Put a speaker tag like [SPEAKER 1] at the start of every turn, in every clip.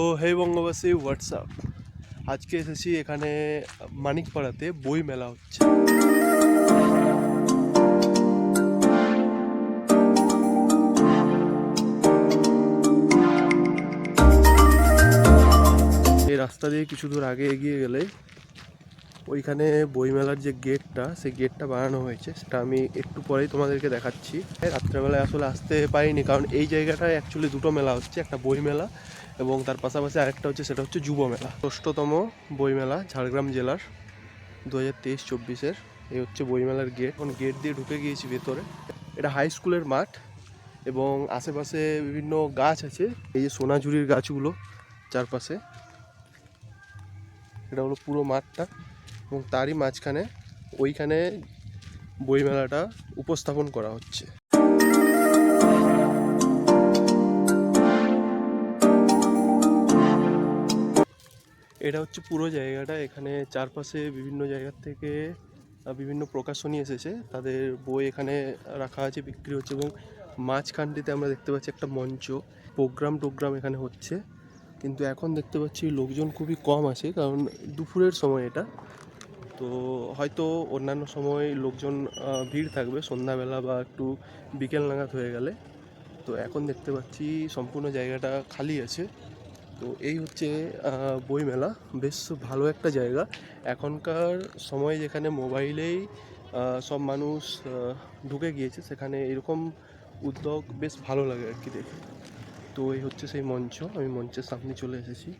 [SPEAKER 1] তো হে বঙ্গবাসী হোয়াটসঅ্যাপ আজকে এসেছি এখানে মানিকপাড়াতে, বই মেলা হচ্ছে। এই রাস্তা দিয়ে কিছু দূর আগে এগিয়ে গেলে ওইখানে বইমেলার যে গেটটা, সেই গেটটা বানানো হয়েছে। সেটা আমি একটু পরেই তোমাদেরকে দেখাচ্ছি। রাত্রেবেলায় আসলে আসতে পারিনি, কারণ এই জায়গাটায় অ্যাকচুয়ালি দুটো মেলা হচ্ছে, একটা বই মেলা এবং তার পাশাপাশি আরেকটা হচ্ছে, সেটা হচ্ছে যুব মেলা। ষষ্ঠতম বইমেলা ঝাড়গ্রাম জেলার দু হাজার তেইশ চব্বিশের। এই হচ্ছে বইমেলার গেট। এখন গেট দিয়ে ঢুকে গিয়েছি ভেতরে। এটা হাই স্কুলের মাঠ এবং আশেপাশে বিভিন্ন গাছ আছে। এই যে সোনাঝুরির গাছগুলো চারপাশে। এটা হলো পুরো মাঠটা। এবং তারই মাঝখানে ওইখানে বইমেলাটা উপস্থাপন করা হচ্ছে। এটা হচ্ছে পুরো জায়গাটা। এখানে চারপাশে বিভিন্ন জায়গার থেকে বিভিন্ন প্রকাশনী এসেছে। তাদের বই এখানে রাখা আছে, বিক্রি হচ্ছে এবং মাঝখানটিতে আমরা দেখতে পাচ্ছি একটা মঞ্চ। প্রোগ্রাম টোগ্রাম এখানে হচ্ছে। কিন্তু এখন দেখতে পাচ্ছি লোকজন খুবই কম আছে, কারণ দুপুরের সময় এটা। তো হয়তো অন্যান্য সময় লোকজন ভিড় থাকবে। সন্ধ্যাবেলা বা একটু বিকেল নাগাদ হয়ে গেলে। তো এখন দেখতে পাচ্ছি সম্পূর্ণ জায়গাটা খালি আছে। তো এই হচ্ছে বইমেলা। বেশ ভালো একটা জায়গা। এখনকার সময় যেখানে মোবাইলেই সব মানুষ ঢুকে গিয়েছে, সেখানে এরকম উদ্যোগ বেশ ভালো লাগে আর কি দেখে। তো এই হচ্ছে সেই মঞ্চ। আমি মঞ্চের সামনে চলে এসেছি।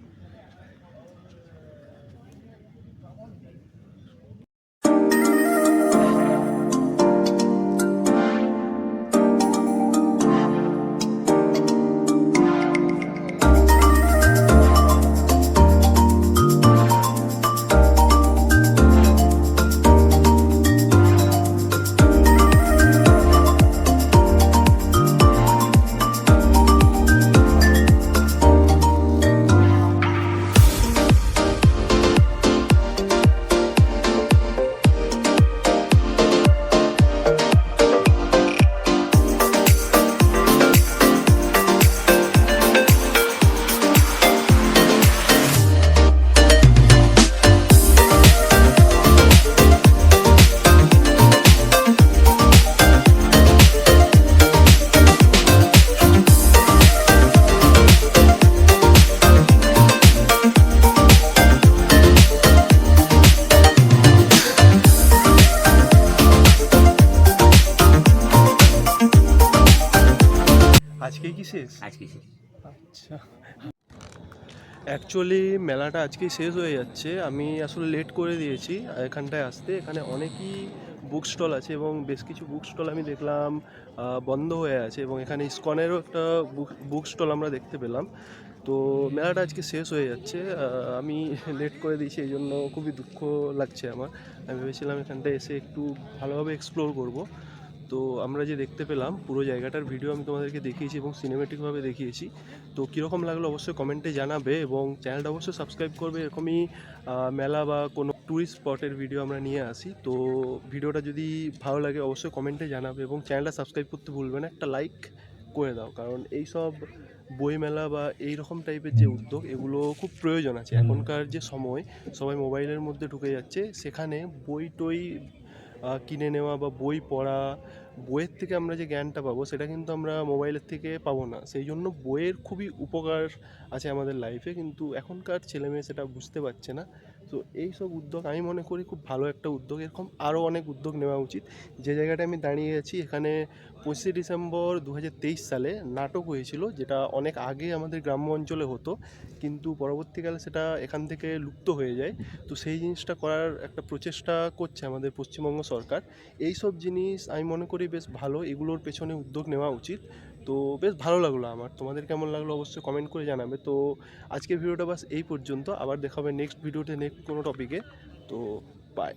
[SPEAKER 1] আজকে কি শেষ?
[SPEAKER 2] আজকে শেষ।
[SPEAKER 1] আচ্ছা। অ্যাকচুয়ালি মেলাটা আজকেই শেষ হয়ে যাচ্ছে। আমি আসলে লেট করে দিয়েছি এখানটায় আসতে। এখানে অনেকই বুক স্টল আছে এবং বেশ কিছু বুক স্টল আমি দেখলাম বন্ধ হয়ে আছে এবং এখানে ইস্কনেরও একটা বুক বুক স্টল আমরা দেখতে পেলাম। তো মেলাটা আজকে শেষ হয়ে যাচ্ছে। আমি লেট করে দিয়েছি এই জন্য খুবই দুঃখ লাগছে আমার। আমি ভেবেছিলাম এখানটায় এসে একটু ভালোভাবে এক্সপ্লোর করব। তো আমরা যে দেখতে পেলাম পুরো জায়গাটার ভিডিও আমি তোমাদেরকে দেখিয়েছি এবং সিনেমেটিকভাবে দেখিয়েছি। তো কীরকম লাগল অবশ্যই কমেন্টে জানাবে এবং চ্যানেলটা অবশ্যই সাবস্ক্রাইব করবে এরকমই মেলা বা কোনো ট্যুরিস্ট স্পটের ভিডিও আমরা নিয়ে আসি। তো ভিডিওটা যদি ভালো লাগে অবশ্যই কমেন্টে জানাবে এবং চ্যানেলটা সাবস্ক্রাইব করতে ভুলবে না একটা লাইক করে দাও। কারণ এই সব বইমেলা বা এই রকম টাইপের যে উদ্যোগ এগুলো খুব প্রয়োজন আছে। এখনকার যে সময় সবাই মোবাইলের মধ্যে ঢুকে যাচ্ছে। সেখানে বই টই কিনে নেওয়া বা বই পড়া বইয়ের থেকে আমরা যে জ্ঞানটা পাবো, সেটা কিন্তু আমরা মোবাইলের থেকে পাবো না। সেই জন্য বইয়ের খুবই উপকার আছে আমাদের লাইফে কিন্তু এখনকার ছেলেমেয়ে সেটা বুঝতে পারছে না। তো এই সব উদ্যোগ আমি মনে করি খুব ভালো একটা উদ্যোগ। এরকম আরও অনেক উদ্যোগ নেওয়া উচিত। যে জায়গাটা আমি দাঁড়িয়ে আছি, এখানে পঁচিশে ডিসেম্বর দু হাজার তেইশ সালে নাটক হয়েছিল, যেটা অনেক আগে আমাদের গ্রাম্য অঞ্চলে হতো, কিন্তু পরবর্তীকালে সেটা এখান থেকে লুপ্ত হয়ে যায়। তো সেই জিনিসটা করার একটা প্রচেষ্টা করছে আমাদের পশ্চিমবঙ্গ সরকার। এই সব জিনিস আমি মনে করি বেশ ভালো। এগুলোর পেছনে উদ্যোগ নেওয়া উচিত। তো বেশ ভালো লাগল আমার। তোমাদের কেমন লাগল অবশ্যই কমেন্ট করে জানাবে। তো আজকের ভিডিওটা বাস এই পর্যন্ত। আবার দেখা হবে নেক্সট ভিডিওতে নেক্সট কোনো টপিকে তো বাই